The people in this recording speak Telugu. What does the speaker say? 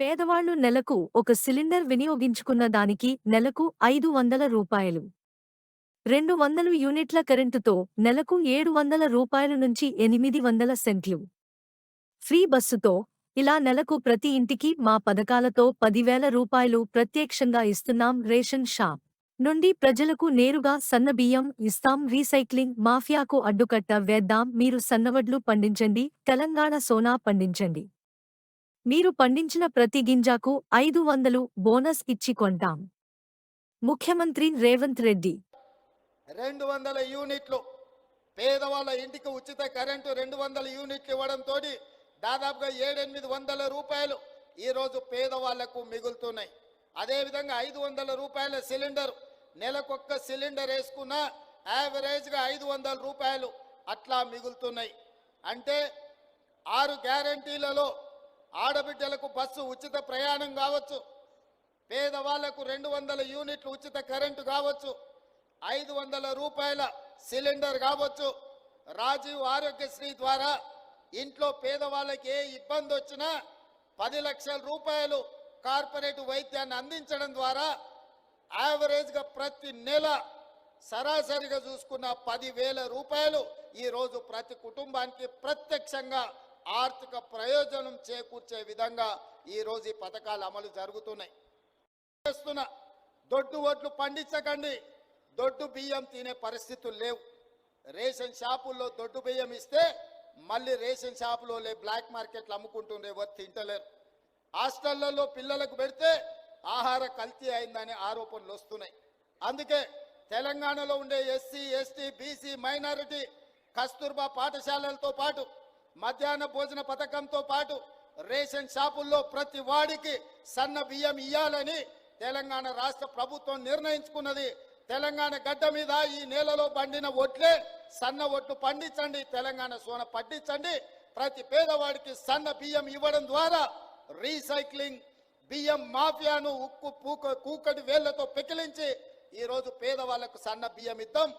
పేదవాళ్ళు నెలకు ఒక సిలిండర్ వినియోగించుకున్న దానికి నెలకు ఐదు వందల రూపాయలు. రెండు వందలు యూనిట్ల కరెంటుతో నెలకు ఏడు వందల రూపాయల నుంచి ఎనిమిది వందల సెంట్లు. ఫ్రీ బస్సుతో ఇలా నెలకు ప్రతి ఇంటికి మా పథకాలతో పదివేల రూపాయలు ప్రత్యక్షంగా ఇస్తున్నాం రేషన్ షాప్. నుండి ప్రజలకు నేరుగా సన్నబియ్యం ఇస్తాం రీసైక్లింగ్ మాఫియాకు అడ్డుకట్ట వేద్దాం మీరు సన్నవడ్లు పండించండి తెలంగాణ సోనా పండించండి. మీరు పండించిన ప్రతి గింజాకు ఐదు వందలు బోనస్ ఇచ్చి కొంటాం. ముఖ్యమంత్రి రేవంత్ రెడ్డి. రెండు వందల యూనిట్లు. పేదవాళ్ళ ఇంటికి ఉచిత కరెంటు రెండు వందల యూనిట్లు ఇవ్వడంతో దాదాపుగా ఏడెనిమిది వందల రూపాయలు ఈరోజు పేదవాళ్ళకు మిగులుతున్నాయి. అదేవిధంగా ఐదు వందల రూపాయల సిలిండర్. నెలకొక్క సిలిండర్ వేసుకున్నా యావరేజ్గా ఐదు వందల రూపాయలు అట్లా మిగులుతున్నాయి. అంటే ఆరు గ్యారంటీలలో ఆడబిడ్డలకు బస్సు ఉచిత ప్రయాణం కావచ్చు. పేదవాళ్ళకు రెండు వందల యూనిట్లు ఉచిత కరెంటు కావచ్చు. ఐదు వందల రూపాయల సిలిండర్ కావచ్చు. రాజీవ్ ఆరోగ్యశ్రీ ద్వారా ఇంట్లో పేదవాళ్ళకి ఏ ఇబ్బంది వచ్చినా పది లక్షల రూపాయలు కార్పొరేట్ వైద్యాన్ని అందించడం ద్వారా యావరేజ్గా ప్రతి నెల సరాసరిగా చూసుకున్న పదివేల రూపాయలు ఈరోజు ప్రతి కుటుంబానికి ప్రత్యక్షంగా ఆర్థిక ప్రయోజనం చేకూర్చే విధంగా ఈరోజు ఈ పథకాలు అమలు జరుగుతున్నాయి. చేస్తున్న దొడ్డు ఓట్లు పండించకండి. దొడ్డు బియ్యం తినే పరిస్థితులు లేవు. రేషన్ షాపుల్లో దొడ్డు బియ్యం ఇస్తే మళ్ళీ రేషన్ షాపులో లే బ్లాక్ మార్కెట్లు అమ్ముకుంటుండే ఎవరు తింటలేరు హాస్టళ్ళలో పిల్లలకు పెడితే ఆహార కల్తీ అయిందనే ఆరోపణలు వస్తున్నాయి. అందుకే తెలంగాణలో ఉండే SC ST BC minority Kasturba పాఠశాలలతో పాటు మధ్యాహ్న భోజన పథకంతో పాటు రేషన్ షాపుల్లో ప్రతి వాడికి సన్న బియ్యం ఇయ్యాలని తెలంగాణ రాష్ట్ర ప్రభుత్వం నిర్ణయించుకున్నది. తెలంగాణ గడ్డ మీద ఈ నేలలో పండిన ఒడ్లే సన్న ఒడ్లు పండించండి తెలంగాణ సోన పండించండి ప్రతి పేదవాడికి సన్న బియ్యం ఇవ్వడం ద్వారా రీసైక్లింగ్ బియ్యం మాఫియాను ఉక్కు పూక కూకటి వేళ్ళతో పెకిలించి ఈరోజు పేదవాళ్ళకు సన్న బియ్యం ఇద్దాం.